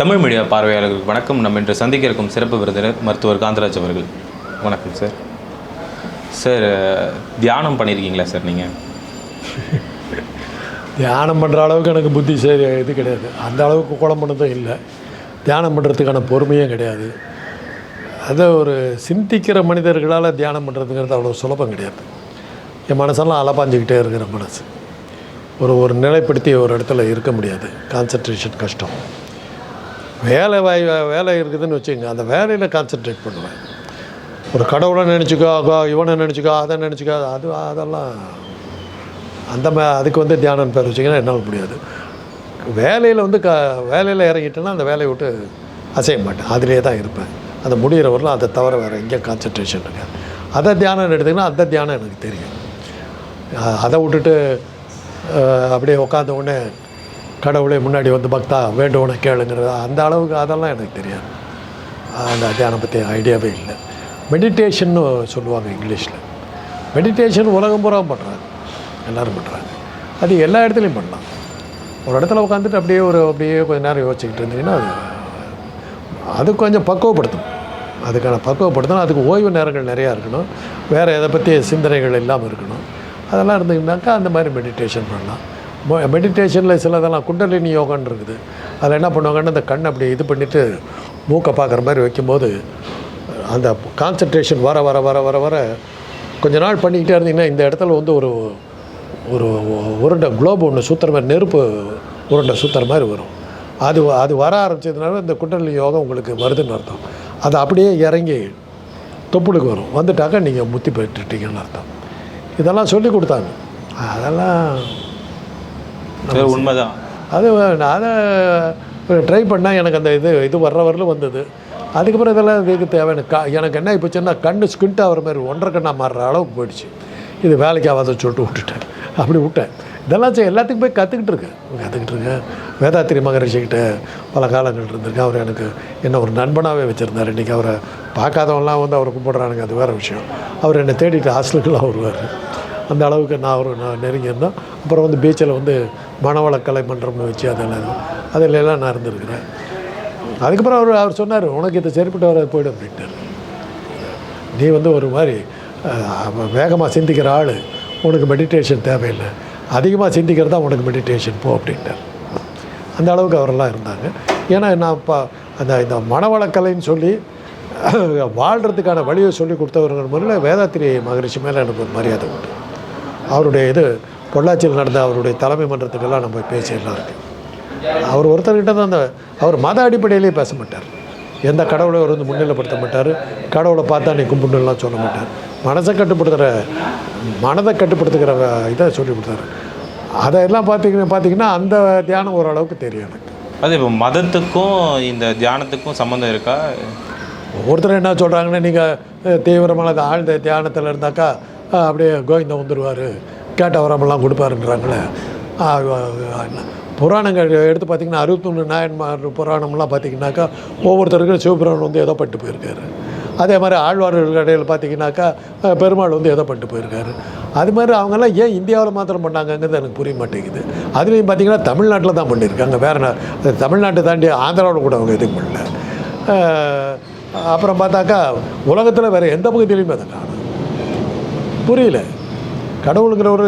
Tamil media பார்வையாளர்களுக்கு வணக்கம். நம்ம இன்று சந்திக்க இருக்கும் சிறப்பு விருந்தினர் மருத்துவர் காந்தராஜ் அவர்கள். வணக்கம் சார் சார் தியானம் பண்ணியிருக்கீங்களா சார் நீங்கள் தியானம் பண்ணுற அளவுக்கு எனக்கு புத்தி சரி இது கிடையாது. அந்த அளவுக்கு குழம்புனதும் இல்லை. தியானம் பண்ணுறதுக்கான பொறுமையும் கிடையாது. அதை ஒரு சிந்திக்கிற மனிதர்களால் தியானம் பண்ணுறதுங்கிறது அவ்வளோ சுலபம் கிடையாது. என் மனசெல்லாம் அலப்பாஞ்சிக்கிட்டே இருக்கிற மனசு. ஒரு ஒரு நிலைப்படுத்தி ஒரு இடத்துல இருக்க முடியாது. கான்சன்ட்ரேஷன் கஷ்டம். வேலை வாய் வேலை இருக்குதுன்னு வச்சுக்கோங்க. அந்த வேலையில் கான்சென்ட்ரேட் பண்ணுவேன். ஒரு கடவுளை நினச்சிக்கோ இவனை நினச்சிக்கோ அதை நினச்சிக்கோ அது அதெல்லாம் அந்த மா அதுக்கு வந்து தியானம் பேர் வச்சிங்கன்னா என்னால் முடியாது. வேலையில் வந்து க வேலையில் இறங்கிட்டேன்னா அந்த வேலையை விட்டு அசைய மாட்டேன். அதிலே தான் இருப்பேன். அதை முடிகிற வரலாம் அதை தவிர வேறு எங்கேயும் கான்சன்ட்ரேஷன் இருக்காது. அதை தியானம் எடுத்திங்கன்னா அந்த தியானம் எனக்கு தெரியும். அதை விட்டுட்டு அப்படியே உட்காந்த உடனே கடவுளே முன்னாடி வந்து பக்தா வேண்டுவனை கேளுங்கிறது? அந்த அளவுக்கு அதெல்லாம் எனக்கு தெரியாது. அந்த தியானம் பற்றி ஐடியாவே இல்லை. மெடிடேஷன்னு சொல்லுவாங்க இங்கிலீஷில். மெடிடேஷன் உலகம் பூரா பண்ணுறாங்க எல்லோரும் பண்ணுறாங்க அது எல்லா இடத்துலையும் பண்ணலாம். ஒரு இடத்துல உட்காந்துட்டு அப்படியே ஒரு அப்படியே கொஞ்சம் நேரம் யோசிச்சுக்கிட்டு இருந்தீங்கன்னா அது அது கொஞ்சம் பக்குவப்படுத்தும். அதுக்கான பக்குவப்படுத்தணும். அதுக்கு ஓய்வு நேரங்கள் நிறையா இருக்கணும். வேறு எதை பற்றி சிந்தனைகள் இல்லாமல் இருக்கணும். அதெல்லாம் இருந்தீங்கன்னாக்கா அந்த மாதிரி மெடிடேஷன் பண்ணலாம். மெடிடேஷனில் சிலதெல்லாம் குண்டலினி யோகான்னு இருக்குது. அதில் என்ன பண்ணுவாங்கன்னா அந்த கண் அப்படி இது பண்ணிவிட்டு மூக்கை பார்க்குற மாதிரி வைக்கும்போது அந்த கான்சன்ட்ரேஷன் வர வர வர வர வர கொஞ்ச நாள் பண்ணிக்கிட்டே இருந்தீங்கன்னா இந்த இடத்துல வந்து ஒரு ஒரு உருண்டை குளோப் ஒன்று சுற்றுற மாதிரி நெருப்பு உருண்டை சுற்றுற மாதிரி வரும். அது அது வர ஆரம்பிச்சதுனால இந்த குண்டலி யோகம் உங்களுக்கு வருதுன்னு அர்த்தம். அது அப்படியே இறங்கி தொப்புளுக்கு வரும். வந்துட்டாக்க நீங்கள் முத்தி பெற்றுட்டீங்கன்னு அர்த்தம். இதெல்லாம் சொல்லி கொடுத்தாங்க. அதெல்லாம் சார் உண்மைதான். அது நான் அதை ட்ரை பண்ணால் எனக்கு அந்த இது இது வர்ற வரலும் வந்தது. அதுக்கப்புறம் இதெல்லாம் இதுக்கு தேவையான க எனக்கு என்ன போச்சுன்னா கண்ணு ஸ்கிண்ட் ஆகிற மாதிரி ஒன்றரை கண்ணா மாறுற அளவுக்கு போயிடுச்சு. இது வேலைக்கு ஆகாத சொல்லிட்டு விட்டுட்டேன். அப்படி விட்டேன். இதெல்லாம் சரி எல்லாத்துக்கும் போய் கற்றுக்கிட்டு இருக்கேன். கற்றுக்கிட்டு இருக்கேன். வேதாத்திரி மகரிஷிக்கிட்ட பல காலங்கள் இருந்திருக்கேன் அவர் எனக்கு என்ன ஒரு நண்பனாகவே வச்சுருந்தார். இன்றைக்கி அவரை பார்க்காதவன்லாம் வந்து அவரை கும்பிட்றானுங்க. அது வேறு விஷயம். அவர் என்னை தேடிட்டு ஹாஸ்டலுக்குலாம் வருவார். அந்த அளவுக்கு நான் ஒரு நான் நெருங்கி இருந்தோம் அப்புறம் வந்து பீச்சில் வந்து மனவளக்கலை மன்றம்னு வச்சு அதெல்லாம் அதில் எல்லாம் நான் இருந்திருக்கிறேன். அதுக்கப்புறம் அவர் அவர் சொன்னார் உனக்கு இது சரிப்பட்டு வர போய்டும் அப்படின்ட்டார். நீ வந்து ஒரு மாதிரி வேகமாக சிந்திக்கிற ஆள். உனக்கு மெடிடேஷன் தேவையில்லை. அதிகமாக சிந்திக்கிறது தான் உனக்கு மெடிடேஷன் போ அப்படின்ட்டார். அந்த அளவுக்கு அவரெல்லாம் இருந்தாங்க. ஏன்னா நான் இப்போ அந்த இந்த மனவளக்கலைன்னு சொல்லி வாழ்கிறதுக்கான வழியை சொல்லி கொடுத்தவர்கள் முறையில் வேதாத்திரி மகரிஷி மேலே எனக்கு ஒரு மரியாதை உண்டு. அவருடைய இது பொள்ளாச்சியில் நடந்த அவருடைய தலைமை மன்றத்துக்கெல்லாம் நம்ம பேசியெல்லாம் இருக்கு. அவர் ஒருத்தர்கிட்ட தான் அந்த அவர் மத அடிப்படையிலேயே பேச மாட்டார். எந்த கடவுளை அவர் வந்து முன்னிலைப்படுத்த மாட்டார். கடவுளை பார்த்தா நீ கும்பிட்டுலாம் சொல்ல மாட்டார். மனசை கட்டுப்படுத்துகிற மனதை கட்டுப்படுத்துகிற இதை சொல்லி கொடுத்தாரு. அதெல்லாம் பார்த்தீங்கன்னா பார்த்தீங்கன்னா அந்த தியானம் ஓரளவுக்கு தெரியும் எனக்கு. அது இப்போ மதத்துக்கும் இந்த தியானத்துக்கும் சம்மந்தம் இருக்கா? ஒவ்வொருத்தரும் என்ன சொல்கிறாங்கன்னா நீங்கள் தீவிரமான அந்த ஆழ்ந்த தியானத்தில் இருந்தாக்கா அப்படியே கோவிந்தம் வந்துடுவார் கேட்ட வரமெல்லாம் கொடுப்பாருன்றாங்களே. புராணங்கள் எடுத்து பார்த்தீங்கன்னா அறுபத்தொன்று நாயன்மார் புராணம்லாம் பார்த்தீங்கன்னாக்கா ஒவ்வொருத்தருக்கும் சிவபுராணம் வந்து ஏதோ பட்டு போயிருக்காரு. அதே மாதிரி ஆழ்வார்கள் இடையில் பார்த்தீங்கன்னாக்கா பெருமாள் வந்து ஏதோ பட்டு போயிருக்காரு. அது மாதிரி அவங்கெல்லாம் ஏன் இந்தியாவில் மாத்திரம் பண்ணாங்கங்கிறது எனக்கு புரிய மாட்டேங்குது. அதுலேயும் பார்த்தீங்கன்னா தமிழ்நாட்டில் தான் பண்ணியிருக்காங்க. வேறு நா- தமிழ்நாட்டை தாண்டி ஆந்திராவில் கூட அவங்க எதுவும் பண்ணல. அப்புறம் பார்த்தாக்கா உலகத்தில் வேறு எந்த பகுதியிலையுமே அதை காணும். புரியல. கடவுளுங்கிறவர்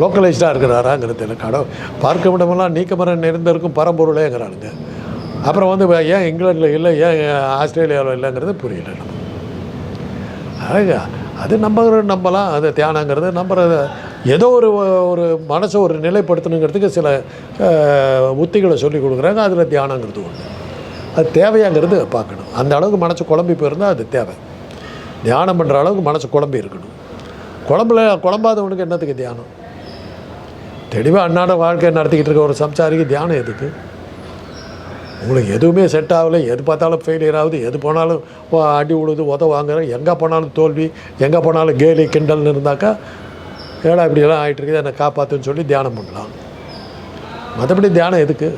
லோக்கலைஸ்டாக இருக்கிறாராங்கிறது இல்லை கடவுள். பார்க்க விடமெல்லாம் நீக்கமரம் நிறைந்திருக்கும் பரம்பொருளேங்கிறானுங்க. அப்புறம் வந்து ஏன் இங்கிலாண்டில் இல்லை ஏன் ஆஸ்திரேலியாவில் இல்லைங்கிறது புரியல அழகா. அது நம்ம நம்பலாம். அது தியானங்கிறது நம்புறது. ஏதோ ஒரு ஒரு மனசை ஒரு நிலைப்படுத்தணுங்கிறதுக்கு சில உத்திகளை சொல்லி கொடுக்குறாங்க. அதில் தியானங்கிறது ஒன்று அது தேவையாங்கிறது பார்க்கணும். அந்த அளவுக்கு மனசு குழம்பி போயிருந்தால் அது தேவை. தியானம் பண்ணுற அளவுக்கு மனசு குழம்பி இருக்கணும். குழம்புல குழம்பாதவனுக்கு என்னத்துக்கு தியானம்? தெளிவாக அன்னாட வாழ்க்கை நடத்திக்கிட்டு இருக்க ஒரு சம்சாரிக்கு தியானம் எதுக்கு? உங்களுக்கு எதுவுமே செட் ஆகலை. எது பார்த்தாலும் ஃபெயிலியர் ஆகுது. எது போனாலும் அடி உழுது உத வாங்குற எங்கே போனாலும் தோல்வி எங்கே போனாலும் கேலி கிண்டல்னு இருந்தாக்கா ஏடா இப்படியெல்லாம் ஆகிட்டு இருக்குது என்னை காப்பாற்றுன்னு சொல்லி தியானம் பண்ணலாம். மற்றபடி தியானம் எதுக்கு?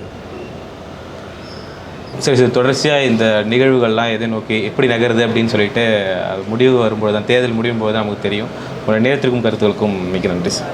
சரி சார். தொடர்ச்சியாக இந்த நிகழ்வுகள்லாம் எதை நோக்கி எப்படி நகருது அப்படின்னு சொல்லிட்டு முடிவு வரும்போது தான் தேர்தல் முடியும் போது தான் நமக்கு தெரியும். உங்களுடைய நேரத்திற்கும் கருத்துக்களுக்கும் மிக்க நன்றி சார்.